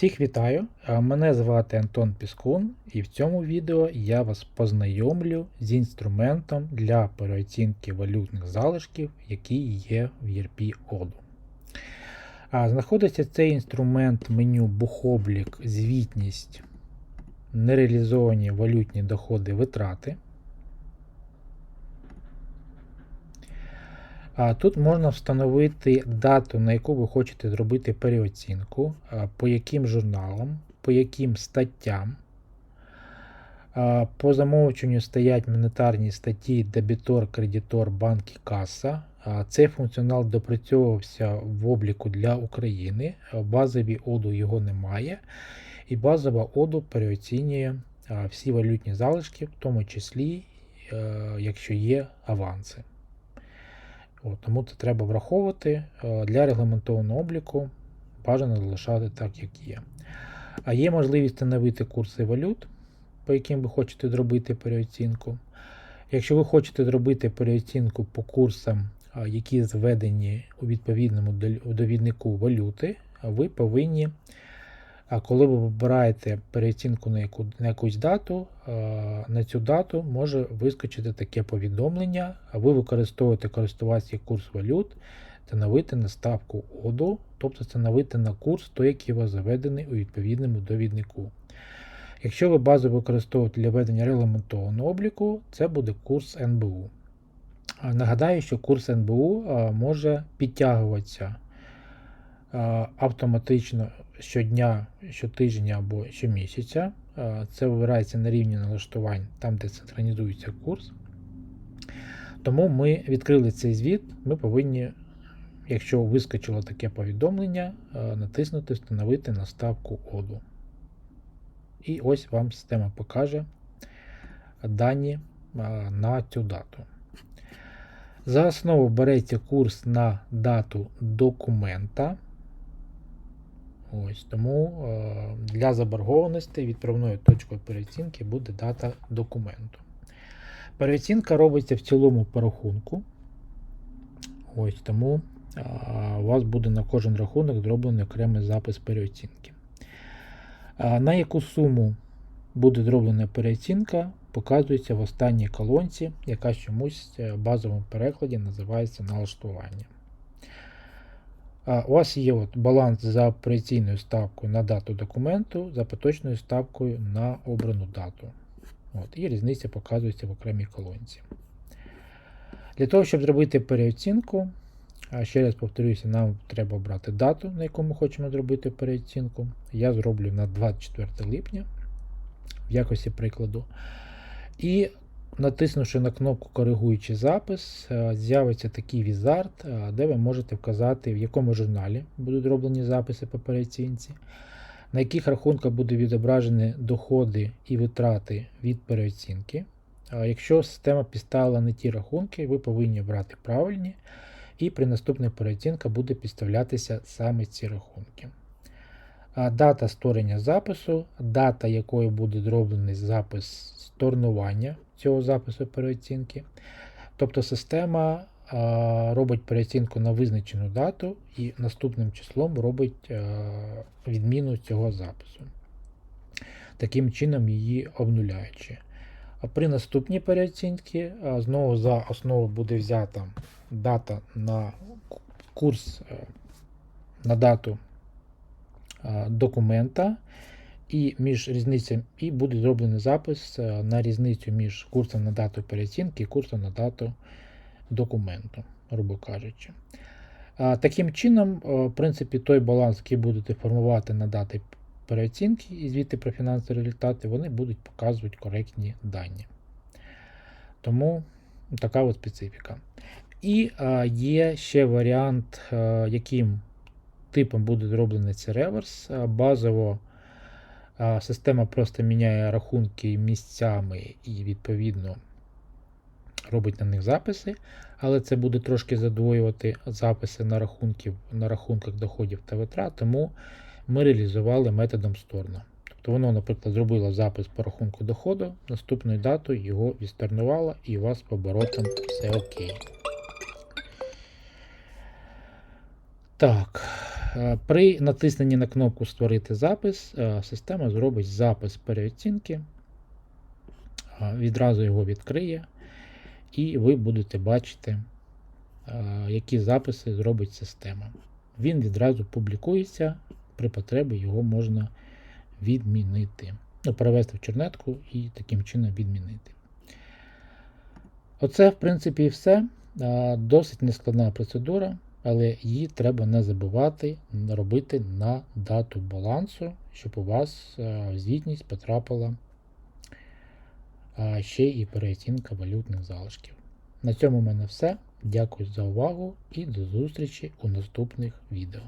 Всіх вітаю! Е, Мене звати Антон Піскун, і в цьому відео я вас познайомлю з інструментом для переоцінки валютних залишків, який є в ERP Odoo. Знаходиться цей інструмент в меню Бухоблік, звітність, нереалізовані валютні доходи витрати. Тут можна встановити дату, на яку ви хочете зробити переоцінку, по яким журналам, по яким статтям. По замовченню стоять монетарні статті дебітор, кредитор, банк і каса. Цей функціонал допрацьовувався в обліку для України. В базовій оду його немає. І базова оду переоцінює всі валютні залишки, в тому числі, якщо є аванси. От, Тому це треба враховувати Е, для регламентованого обліку. Бажано залишати так, як є. А є можливість встановити курси валют, по яким ви хочете зробити переоцінку. Якщо ви хочете зробити переоцінку по курсам, які зведені у відповідному довіднику валюти, ви повинні, а, коли ви вибираєте переоцінку на, яку, на якусь дату, на цю дату може вискочити таке повідомлення, а ви використовуєте користувацький курс валют, встановити на ставку ОДО, тобто встановити на курс той, який у вас заведений у відповідному довіднику. Якщо ви базу використовуєте для ведення регламентованого обліку, це буде курс НБУ. Нагадаю, що курс НБУ може підтягуватися автоматично щодня, щотижня або щомісяця. Це вибирається на рівні налаштувань, там, де синхронізується курс. Тому ми відкрили цей звіт, ми повинні, якщо вискочило таке повідомлення, натиснути Встановити на ставку оду. І ось вам система покаже дані на цю дату. За основу береться курс на дату документа. Ось Тому е, для заборгованості відправною точкою переоцінки буде дата документу. Переоцінка робиться в цілому по рахунку. Ось Тому е, у вас буде на кожен рахунок зроблений окремий запис переоцінки. А На яку суму буде зроблена переоцінка, показується в останній колонці, яка чомусь в базовому перекладі називається налаштування. У вас є от баланс за операційною ставкою на дату документу, за поточною ставкою на обрану дату. От, І різниця показується в окремій колонці. Для того, щоб зробити переоцінку, ще раз повторюся, нам треба обрати дату, на яку ми хочемо зробити переоцінку. Я зроблю на 24 липня в якості прикладу. І натиснувши на кнопку Коригуючий запис, е, з'явиться такий візард, е, де ви можете вказати, в якому журналі будуть зроблені записи по переоцінці, на яких рахунках будуть відображені доходи і витрати від переоцінки. Якщо система підставила не ті рахунки, ви повинні брати правильні, і при наступних переоцінках буде підставлятися саме ці рахунки. Дата створення запису, дата якої буде зроблений запис сторнування цього запису переоцінки. Тобто система робить переоцінку на визначену дату і наступним числом робить відміну цього запису. Таким чином її обнуляючи. А при наступній переоцінці знову за основу буде взята дата на курс е, на дату документа, і між різницями, і буде зроблений запис е, на різницю між курсом на дату переоцінки і курсом на дату документу, грубо кажучи. Таким чином, е, в принципі, той баланс, який будете формувати на дати переоцінки і звіти про фінансові результати, вони будуть показувати коректні дані. Тому така от специфіка. І є ще варіант, яким типом буде зроблений цей реверс. Базово система просто міняє рахунки місцями і, відповідно, робить на них записи, але це буде трошки задвоювати записи на, рахунків, на рахунках доходів та витрат, тому ми реалізували методом сторона. Тобто воно, наприклад, зробило запис по рахунку доходу, наступною датою його відстернувало і у вас по оборотам все окей. Так. Е, при натисненні на кнопку Створити запис, е, система зробить запис переоцінки, е, відразу його відкриє, і ви будете бачити, які записи зробить система. Він відразу публікується, при потребі його можна відмінити. Ну, перевести в чернетку і таким чином відмінити. Оце, в принципі, і все. Досить нескладна процедура, але її треба не забувати робити на дату балансу, щоб у вас в звітність потрапила ще і переоцінка валютних залишків. На цьому в мене все. Дякую за увагу і до зустрічі у наступних відео.